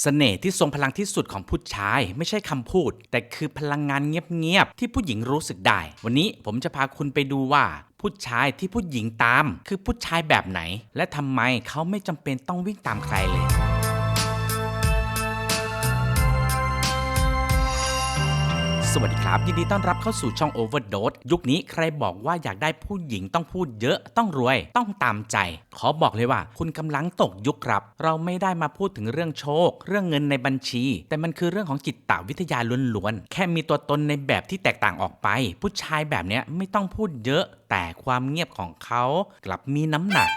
เสน่ห์ที่ทรงพลังที่สุดของผู้ชาย ไม่ใช่คำพูด แต่คือพลังงานเงียบๆที่ผู้หญิงรู้สึกได้ วันนี้ผมจะพาคุณไปดูว่าผู้ชายที่ผู้หญิงตาม คือผู้ชายแบบไหน และทำไมเขาไม่จำเป็นต้องวิ่งตามใครเลย สวัสดีครับ ยินดีต้อนรับเข้าสู่ช่อง Overdose ยุคนี้ใครบอกว่าอยากได้ผู้หญิงต้องพูดเยอะต้องรวย ต้องตามใจ ขอบอกเลยว่า คุณกำลังตกยุคครับ เราไม่ได้มาพูดถึงเรื่องโชค เรื่องเงินในบัญชี แต่มันคือเรื่องของจิตตวิทยาล้วนๆแค่มีตัวตนในแบบที่แตกต่างออกไป ผู้ชายแบบเนี้ยไม่ต้องพูดเยอะ แต่ความเงียบของเขา กลับมีน้ำหนัก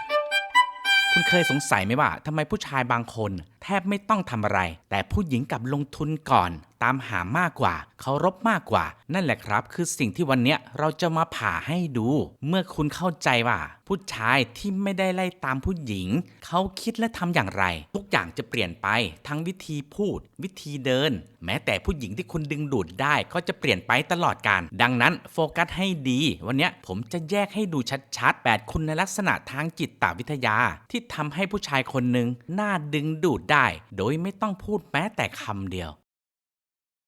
คุณเคยสงสัยไหมว่าทำไมผู้ชายบางคน แทบไม่ต้องทำอะไร แต่ผู้หญิงกลับลงทุนก่อน ตามหามากกว่าเคารพมากกว่า นั่นแหละครับ คือสิ่งที่วันเนี้ยเราจะมาผ่าให้ดู เมื่อคุณเข้าใจว่าผู้ชายที่ไม่ได้ไล่ตามผู้หญิง เขาคิดและทำอย่างไร ทุกอย่างจะเปลี่ยนไปทั้งวิธีพูด วิธีเดิน แม้แต่ผู้หญิงที่คุณดึงดูดได้ก็จะเปลี่ยนไปตลอดการ ดังนั้นโฟกัสให้ดี วันนี้ผมจะแยกให้ดูชัดๆ 8 คุณลักษณะทางจิตวิทยา ที่ทำให้ผู้ชายคนหนึ่งน่าดึงดูดได้ โดยไม่ต้องพูดแม้แต่คำเดียว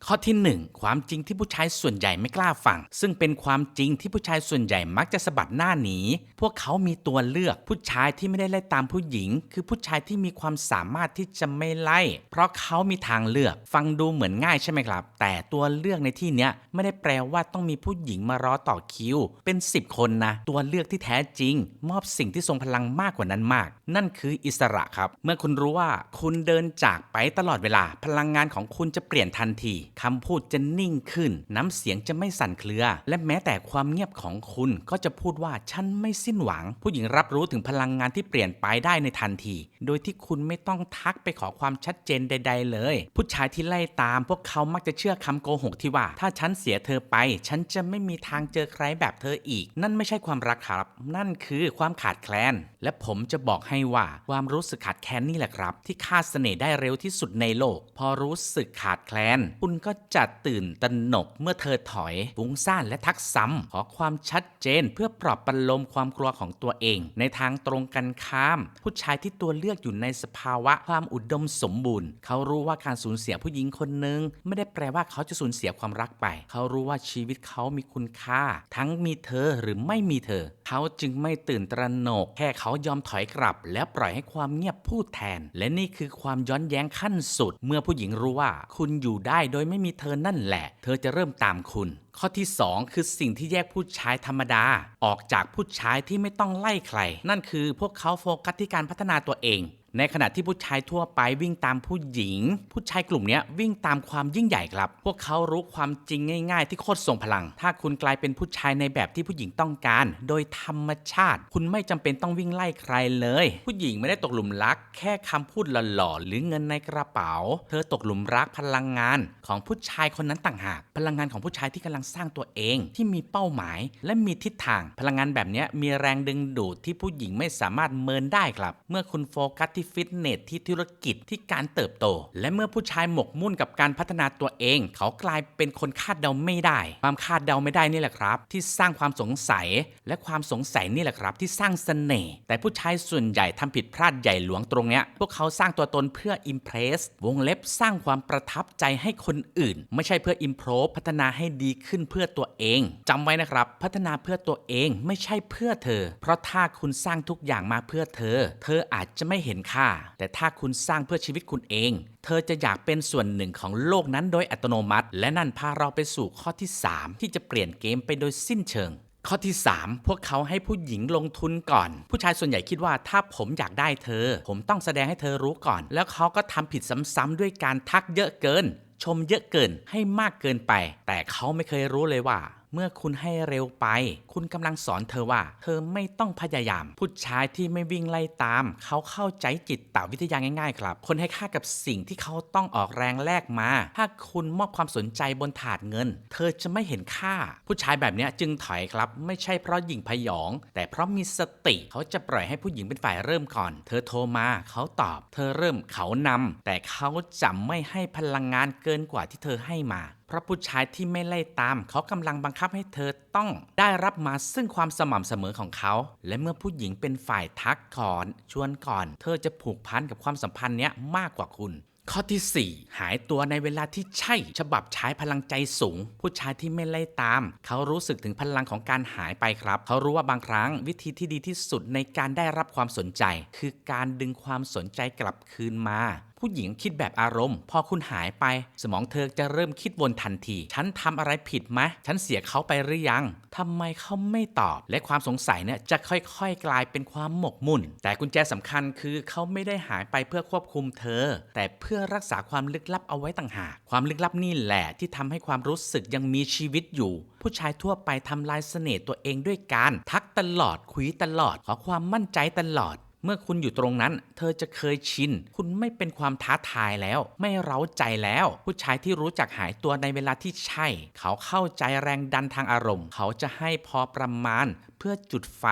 ข้อที่ 1 ความจริงที่ผู้ชายส่วนใหญ่ไม่กล้าฟัง ซึ่งเป็นความจริงที่ผู้ชายส่วนใหญ่มักจะสะบัดหน้าหนี พวกเขามีตัวเลือกผู้ชายที่ไม่ได้ไล่ตามผู้หญิง คือผู้ชายที่มีความสามารถที่จะไม่ไล่ เพราะเขามีทางเลือก ฟังดูเหมือนง่ายใช่ไหมครับ แต่ตัวเลือกในที่เนี้ยไม่ได้แปลว่าต้องมีผู้หญิงมารอต่อคิว เป็น 10 คนนะ ตัวเลือกที่แท้จริง มอบสิ่งที่ทรงพลังมากกว่านั้นมาก นั่นคืออิสระครับ เมื่อคุณรู้ว่าคุณเดินจากไปตลอดเวลา พลังงานของคุณจะเปลี่ยนทันที คำพูดจะนิ่งขึ้น น้ำเสียงจะไม่สั่นเครือ และแม้แต่ความเงียบของคุณก็จะพูดว่าฉันไม่สิ้นหวัง ผู้หญิงรับรู้ถึงพลังงานที่เปลี่ยนไปได้ในทันที โดยที่คุณไม่ต้องทักไปขอความชัดเจนใด ๆ เลย ผู้ชายที่ไล่ตามพวกเขามักจะเชื่อคำโกหกที่ว่า ถ้าฉันเสียเธอไป ฉันจะไม่มีทางเจอใครแบบเธออีก นั่นไม่ใช่ความรักครับ นั่นคือความขาดแคลน และผมจะบอกให้ว่าความรู้สึกขาดแคลนนี่แหละครับ ที่ฆ่าเสน่ห์ได้เร็วที่สุดในโลก พอรู้สึกขาดแคลน คุณก็็จะตื่นตระหนกเมื่อเธอถอยฟุ้งซ่านและทักซ้ำขอความชัดเจนเพื่อปลอบประโลมความกลัวของตัวเอง ในทางตรงกันข้าม ผู้ชายที่ตัวเลือกอยู่ในสภาวะความอุดมสมบูรณ์ เขารู้ว่าการสูญเสียผู้หญิงคนหนึ่งไม่ได้แปลว่าเขาจะสูญเสียความรักไป เขารู้ว่าชีวิตเขามีคุณค่า ทั้งมีเธอหรือไม่มีเธอ เขาจึงไม่ตื่นตระหนก แค่เขายอมถอยกลับ และปล่อยให้ความเงียบพูดแทน และนี่คือความย้อนแย้งขั้นสุด เมื่อผู้หญิงรู้ว่า คุณอยู่ได้โดยไม่มีเธอนั่นแหละ เธอจะเริ่มตามคุณ ข้อที่ 2 คือสิ่งที่แยกผู้ชายธรรมดา ออกจากผู้ชายที่ไม่ต้องไล่ใคร นั่นคือพวกเขาโฟกัสที่การพัฒนาตัวเอง ในขณะที่ผู้ชายทั่วไปวิ่งตามผู้หญิง ผู้ชายกลุ่มนี้วิ่งตามความยิ่งใหญ่ครับ พวกเขารู้ความจริงง่าย ๆ ที่โคตรทรงพลัง ถ้าคุณกลายเป็นผู้ชายในแบบที่ผู้หญิงต้องการ โดยธรรมชาติ คุณไม่จำเป็นต้องวิ่งไล่ใครเลย ผู้หญิงไม่ได้ตกหลุมรัก แค่คำพูดหล่อๆหรือเงินในกระเป๋า เธอตกหลุมรักพลังงาน ของผู้ชายคนนั้นต่างหาก พลังงานของผู้ชายที่กำลังสร้างตัวเอง ที่มีเป้าหมาย และมีทิศทาง พลังงานแบบนี้มีแรงดึงดูดที่ผู้หญิงไม่สามารถเมินได้ครับ เมื่อคุณโฟกัสที่ที่ฟิตเนสที่ธุรกิจที่การเติบโต และเมื่อผู้ชายหมกมุ่นกับการพัฒนาตัวเอง เขากลายเป็นคนคาดเดาไม่ได้ ความคาดเดาไม่ได้นี่แหละครับ ที่สร้างความสงสัย และความสงสัยนี่แหละครับ ที่สร้างเสน่ห์แต่ผู้ชายส่วนใหญ่ทำผิดพลาดใหญ่หลวงตรงเนี้ยพวกเขาสร้างตัวตนเพื่ออิมเพรสวงเล็บสร้างความประทับใจให้คนอื่น ไม่ใช่เพื่ออิมโพรพัฒนาให้ดีขึ้นเพื่อตัวเองจำไว้นะครับ พัฒนาเพื่อตัวเองไม่ใช่เพื่อเธอ เพราะถ้าคุณสร้างทุกอย่างมาเพื่อเธอ เธออาจจะไม่เห็นค่า แต่ถ้าคุณสร้างเพื่อชีวิตคุณเอง เธอจะอยากเป็นส่วนหนึ่งของโลกนั้นโดยอัตโนมัติ และนั่นพาเราไปสู่ข้อที่ 3 ที่จะเปลี่ยนเกมไปโดยสิ้นเชิงข้อที่ 3 พวกเขาให้ผู้หญิงลงทุนก่อน ผู้ชายส่วนใหญ่คิดว่าถ้าผมอยากได้เธอ ผมต้องแสดงให้เธอรู้ก่อน แล้วเขาก็ทำผิดซ้ำๆด้วยการทักเยอะเกิน ชมเยอะเกินให้มากเกินไป แต่เขาไม่เคยรู้เลยว่า เมื่อคุณให้เร็วไป คุณกำลังสอนเธอว่า เธอไม่ต้องพยายาม ผู้ชายที่ไม่วิ่งไล่ตาม เขาเข้าใจจิตตวิทยาง่ายๆ ครับ คนให้ค่ากับสิ่งที่เขาต้องออกแรงแลกมา ถ้าคุณมอบความสนใจบนถาดเงิน เธอจะไม่เห็นค่า ผู้ชายแบบนี้จึงถอยครับ ไม่ใช่เพราะหญิงพยอง แต่เพราะมีสติเขาจะปล่อยให้ผู้หญิงเป็นฝ่ายเริ่มก่อน เธอโทรมาเขาตอบ เธอเริ่มเขานำแต่เขาจะไม่ให้พลังงานเกินกว่าที่เธอให้มา เพราะผู้ชายที่ไม่ไล่ตาม เขากำลังบังคับให้เธอต้องได้รับมาซึ่งความสม่ำเสมอของเขา และเมื่อผู้หญิงเป็นฝ่ายทักก่อนชวนก่อน เธอจะผูกพันกับความสัมพันธ์เนี้ยมากกว่าคุณข้อทีสี่ 4 หายตัวในเวลาที่ใช่ ฉบับใช้พลังใจสูง ผู้ชายที่ไม่ไล่ตาม เขารู้สึกถึงพลังของการหายไปครับ เขารู้ว่าบางครั้งวิธีที่ดีที่สุดในการได้รับความสนใจ คือการดึงความสนใจกลับคืนมา ผู้หญิงคิดแบบอารมณ์ พอคุณหายไป สมองเธอจะเริ่มคิดวนทันที ฉันทำอะไรผิดไหมฉันเสียเขาไปหรือยังทำไมเขาไม่ตอบ และความสงสัยเนี่ยจะค่อยๆ กลายเป็นความหมกมุ่น แต่กุญแจสำคัญคือเขาไม่ได้หายไปเพื่อควบคุมเธอ แต่เพื่อรักษาความลึกลับเอาไว้ต่างหาก ความลึกลับนี่แหละที่ทำให้ความรู้สึกยังมีชีวิตอยู่ ผู้ชายทั่วไปทำลายเสน่ห์ตัวเองด้วยการ ทักตลอดคุยตลอด ขอความมั่นใจตลอด เมื่อคุณอยู่ตรงนั้น เธอจะเคยชิน คุณไม่เป็นความท้าทายแล้ว ไม่เร้าใจแล้ว ผู้ชายที่รู้จักหายตัวในเวลาที่ใช่ เขาเข้าใจแรงดันทางอารมณ์ เขาจะให้พอประมาณเพื่อจุดไฟ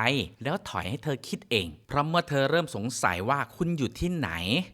แล้วถอยให้เธอคิดเอง เพราะเมื่อเธอเริ่มสงสัยว่าคุณอยู่ที่ไหน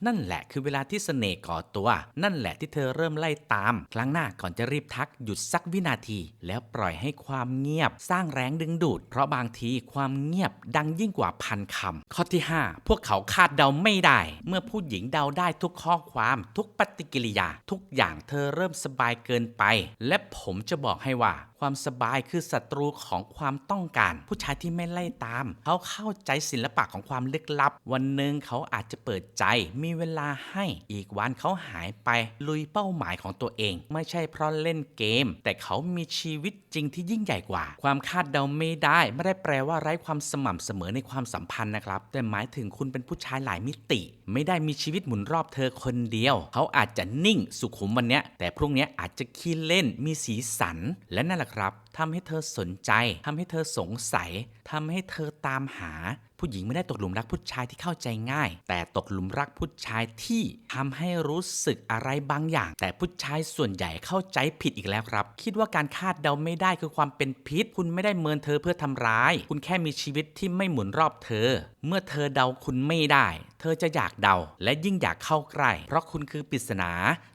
นั่นแหละคือเวลาที่เสน่ห์ก่อตัว นั่นแหละที่เธอเริ่มไล่ตาม ครั้งหน้าก่อนจะรีบทักหยุดสักวินาที แล้วปล่อยให้ความเงียบ สร้างแรงดึงดูด เพราะบางทีความเงียบดังยิ่งกว่าพันคำข้อที่5พวกเขาคาดเดาไม่ได้ เมื่อผู้หญิงเดาได้ทุกข้อความทุกปฏิกิริยา ทุกอย่างเธอเริ่มสบายเกินไป และผมจะบอกให้ว่า ความสบายคือศัตรูของความต้องการ ผู้ชายที่ไม่ไล่ตาม เขาเข้าใจศิลปะของความลึกลับ วันหนึ่งเขาอาจจะเปิดใจ มีเวลาให้อีกวันเขาหายไปลุยเป้าหมายของตัวเอง ไม่ใช่เพราะเล่นเกม แต่เขามีชีวิตจริงที่ยิ่งใหญ่กว่า ความคาดเดาไม่ได้ ไม่ได้แปลว่าไร้ความสม่ำเสมอในความสัมพันธ์นะครับ แต่หมายถึงคุณเป็นผู้ชายหลายมิติ ไม่ได้มีชีวิตหมุนรอบเธอคนเดียว เขาอาจจะนิ่งสุขุมวันนี้แต่พรุ่งนี้อาจจะขี้เล่นมีสีสันและนั่นแหละครับทำให้เธอสนใจทำให้เธอสงสัยทำให้เธอตามหา ผู้หญิงไม่ได้ตกหลุมรักผู้ชายที่เข้าใจง่าย แต่ตกหลุมรักผู้ชายที่ทำให้รู้สึกอะไรบางอย่าง แต่ผู้ชายส่วนใหญ่เข้าใจผิดอีกแล้วครับ คิดว่าการคาดเดาไม่ได้คือความเป็นพิษ คุณไม่ได้เมินเธอเพื่อทำร้าย คุณแค่มีชีวิตที่ไม่หมุนรอบเธอ เมื่อเธอเดาคุณไม่ได้ เธอจะอยากเดา และยิ่งอยากเข้าใกล้ เพราะคุณคือปริศนา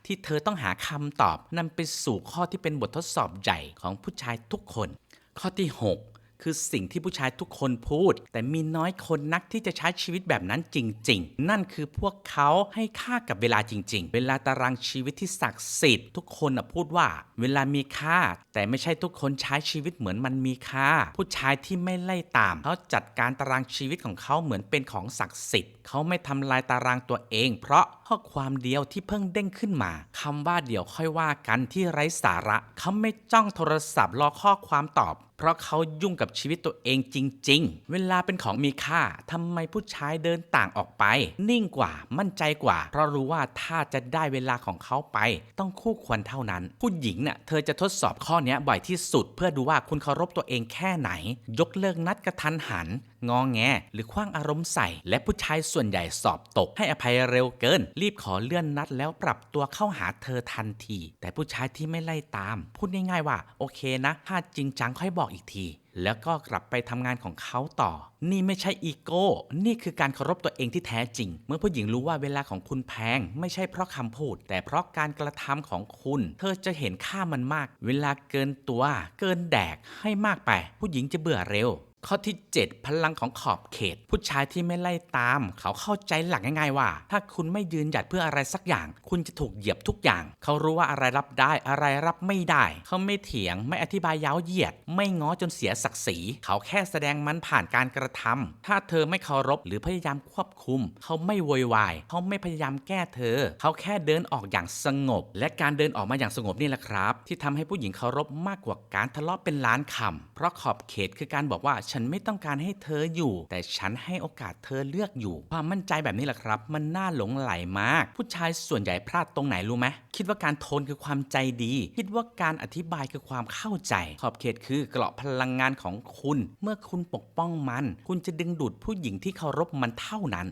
ที่เธอต้องหาคำตอบนำไปสู่ข้อที่เป็นบททดสอบใหญ่ของผู้ชายทุกคน ข้อที่ 6 คือสิ่งที่ผู้ชายทุกคนพูด แต่มีน้อยคนนักที่จะใช้ชีวิตแบบนั้นจริง ๆ นั่นคือพวกเขาให้ค่ากับเวลาจริง ๆ เวลาตารางชีวิตที่ศักดิ์สิทธิ์ทุกคนน่ะพูดว่า เวลามีค่า แต่ไม่ใช่ทุกคนใช้ชีวิตเหมือนมันมีค่า ผู้ชายที่ไม่ไล่ตามเขาจัดการตารางชีวิตของเขาเหมือนเป็นของศักดิ์สิทธิ์เขาไม่ทำลายตารางตัวเอง เพราะ ข้อความเดียวที่เพิ่งเด้งขึ้นมาคำว่าเดี๋ยวค่อยว่ากันที่ไร้สาระเขาไม่จ้องโทรศัพท์รอข้อความตอบ เพราะเขายุ่งกับชีวิตตัวเองจริง ๆ เวลาเป็นของมีค่าทำไมผู้ชายเดินต่างออกไป นิ่งกว่ามั่นใจกว่า เพราะรู้ว่าถ้าจะได้เวลาของเขาไป ต้องคู่ควรเท่านั้น ผู้หญิงเน่ะเธอจะทดสอบข้อนี้บ่อยที่สุด เพื่อดูว่าคุณเคารพตัวเองแค่ไหน ยกเลิกนัดกระทันหัน งอแง หรือคว้างอารมณ์ใส่ และผู้ชายส่วนใหญ่สอบตก ให้อภัยเร็วเกิน รีบขอเลื่อนนัดแล้วปรับตัวเข้าหาเธอทันที แต่ผู้ชายที่ไม่ไล่ตาม พูดง่ายๆว่า โอเคนะถ้าจริงจังค่อยบอกอีกทีแล้วก็กลับไปทำงานของเขาต่อ นี่ไม่ใช่อีโก้ นี่คือการเคารพตัวเองที่แท้จริง เมื่อผู้หญิงรู้ว่าเวลาของคุณแพง ไม่ใช่เพราะคำพูด แต่เพราะการกระทำของคุณ เธอจะเห็นค่ามันมาก เวลาเกินตัว เกินแดกให้มากไป ผู้หญิงจะเบื่อเร็ว ข้อที่ 7 พลังของขอบเขต ผู้ชายที่ไม่ไล่ตาม เขาเข้าใจหลักง่าย ๆ ว่า ถ้าคุณไม่ยืนหยัดเพื่ออะไรสักอย่าง คุณจะถูกเหยียบทุกอย่าง เขารู้ว่าอะไรรับได้อะไรรับไม่ได้ เขาไม่เถียงไม่อธิบายยาวเหยียด ไม่ง้อจนเสียศักดิ์ศรี เขาแค่แสดงมันผ่านการกระทำถ้าเธอไม่เคารพหรือพยายามควบคุม เขาไม่โวยวายเขาไม่พยายามแก้เธอ เขาแค่เดินออกอย่างสงบ และการเดินออกมาอย่างสงบนี่แหละครับ ที่ทำให้ผู้หญิงเคารพมากกว่าการทะเลาะเป็นล้านคำเพราะขอบเขตคือการบอกว่าฉันไม่ต้องการให้เธออยู่ แต่ฉันให้โอกาสเธอเลือกอยู่ ความมั่นใจแบบนี้แหละครับ มันน่าหลงไหลมาก ผู้ชายส่วนใหญ่พลาดตรงไหนรู้ไหมคิดว่าการโทนคือความใจดี คิดว่าการอธิบายคือความเข้าใจ ขอบเขตคือเกราะพลังงานของคุณ เมื่อคุณปกป้องมัน คุณจะดึงดูดผู้หญิงที่เคารพมันเท่านั้น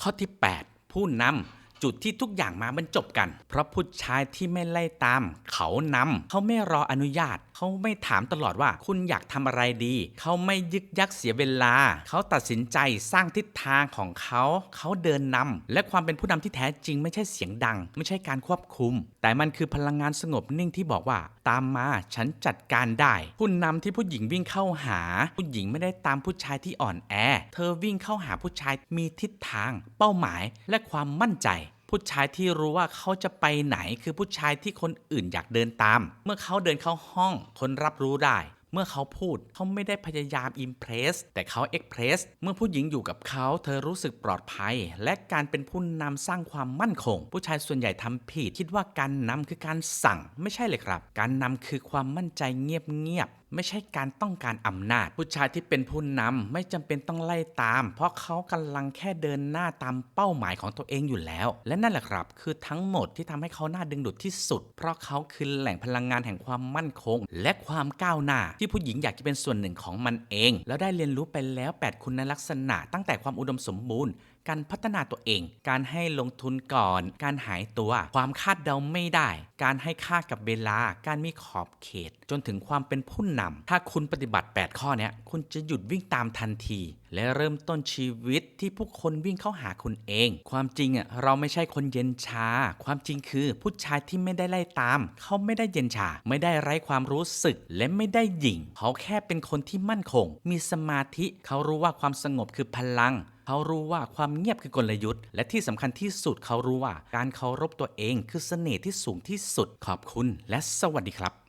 ข้อที่ 8 ผู้นำจุดที่ทุกอย่างมาบรรจบกัน เพราะผู้ชายที่ไม่ไล่ตาม เขานำเขาไม่รออนุญาตเขาไม่ถามตลอดว่าคุณอยากทำอะไรดี เขาไม่ยึกยักเสียเวลา เขาตัดสินใจสร้างทิศทางของเขา เขาเดินนำและความเป็นผู้นำที่แท้จริงไม่ใช่เสียงดัง ไม่ใช่การควบคุม แต่มันคือพลังงานสงบนิ่งที่บอกว่า ตามมาฉันจัดการได้ ผู้นำที่ผู้หญิงวิ่งเข้าหา ผู้หญิงไม่ได้ตามผู้ชายที่อ่อนแอ เธอวิ่งเข้าหาผู้ชายมีทิศทาง เป้าหมาย และความมั่นใจ ผู้ชายที่รู้ว่าเขาจะไปไหนคือผู้ชายที่คนอื่นอยากเดินตาม เมื่อเขาเดินเข้าห้อง คนรับรู้ได้ เมื่อเขาพูดเขาไม่ได้พยายามอิมเพรสแต่เขาเอ็กเพรสเมื่อผู้หญิงอยู่กับเขาเธอรู้สึกปลอดภัย และการเป็นผู้นำสร้างความมั่นคง ผู้ชายส่วนใหญ่ทำผิดคิดว่าการนำคือการสั่งไม่ใช่เลยครับ การนำคือความมั่นใจเงียบๆไม่ใช่การต้องการอำนาจ ผู้ชายที่เป็นผู้นำไม่จำเป็นต้องไล่ตาม เพราะเขากำลังแค่เดินหน้าตามเป้าหมายของตัวเองอยู่แล้ว และนั่นแหละครับ คือทั้งหมดที่ทำให้เขาน่าดึงดูดที่สุด เพราะเขาคือแหล่งพลังงานแห่งความมั่นคง และความก้าวหน้า ที่ผู้หญิงอยากจะเป็นส่วนหนึ่งของมันเอง แล้วได้เรียนรู้ไปแล้ว 8 คุณลักษณะ ตั้งแต่ความอุดมสมบูรณ์การพัฒนาตัวเอง การให้ลงทุนก่อน การหายตัว ความคาดเดาไม่ได้ การให้ค่ากับเวลา การมีขอบเขต จนถึงความเป็นผู้นำถ้าคุณปฏิบัติ 8 ข้อนี้คุณจะหยุดวิ่งตามทันที และเริ่มต้นชีวิตที่ผู้คนวิ่งเข้าหาคุณเอง ความจริงอะเราไม่ใช่คนเย็นชา ความจริงคือผู้ชายที่ไม่ได้ไล่ตาม เขาไม่ได้เย็นชา ไม่ได้ไร้ความรู้สึกและไม่ได้หยิ่ง เขาแค่เป็นคนที่มั่นคง มีสมาธิเขารู้ว่าความสงบคือพลังเขารู้ว่าความเงียบคือกลยุทธ์ และที่สำคัญที่สุดเขารู้ว่า การเคารพตัวเองคือเสน่ห์ที่สูงที่สุดขอบคุณและสวัสดีครับ